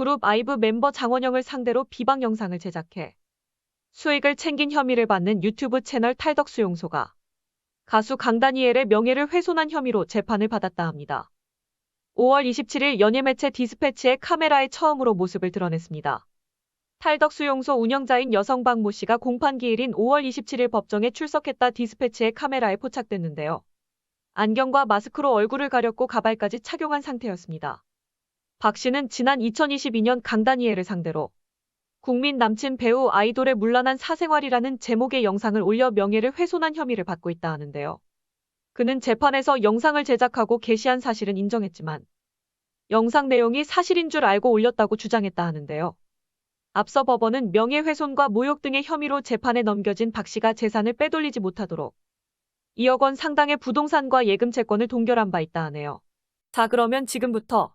그룹 아이브 멤버 장원영을 상대로 비방 영상을 제작해 수익을 챙긴 혐의를 받는 유튜브 채널 탈덕수용소가 가수 강다니엘의 명예를 훼손한 혐의로 재판을 받았다 합니다. 5월 27일 연예매체 디스패치의 카메라에 처음으로 모습을 드러냈습니다. 탈덕수용소 운영자인 여성방 모 씨가 공판 기일인 5월 27일 법정에 출석했다 디스패치의 카메라에 포착됐는데요. 안경과 마스크로 얼굴을 가렸고 가발까지 착용한 상태였습니다. 박 씨는 지난 2022년 강다니엘을 상대로 국민 남친 배우 아이돌의 문란한 사생활이라는 제목의 영상을 올려 명예를 훼손한 혐의를 받고 있다 하는데요. 그는 재판에서 영상을 제작하고 게시한 사실은 인정했지만 영상 내용이 사실인 줄 알고 올렸다고 주장했다 하는데요. 앞서 법원은 명예훼손과 모욕 등의 혐의로 재판에 넘겨진 박 씨가 재산을 빼돌리지 못하도록 2억 원 상당의 부동산과 예금 채권을 동결한 바 있다 하네요. 자 그러면 지금부터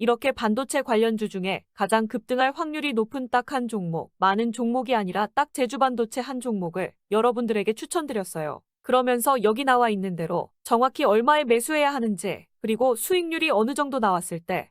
이렇게 반도체 관련주 중에 가장 급등할 확률이 높은 딱 한 종목, 많은 종목이 아니라 딱 제주 반도체 한 종목을 여러분들에게 추천드렸어요. 그러면서 여기 나와 있는 대로 정확히 얼마에 매수해야 하는지, 그리고 수익률이 어느 정도 나왔을 때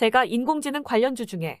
제가 인공지능 관련주 중에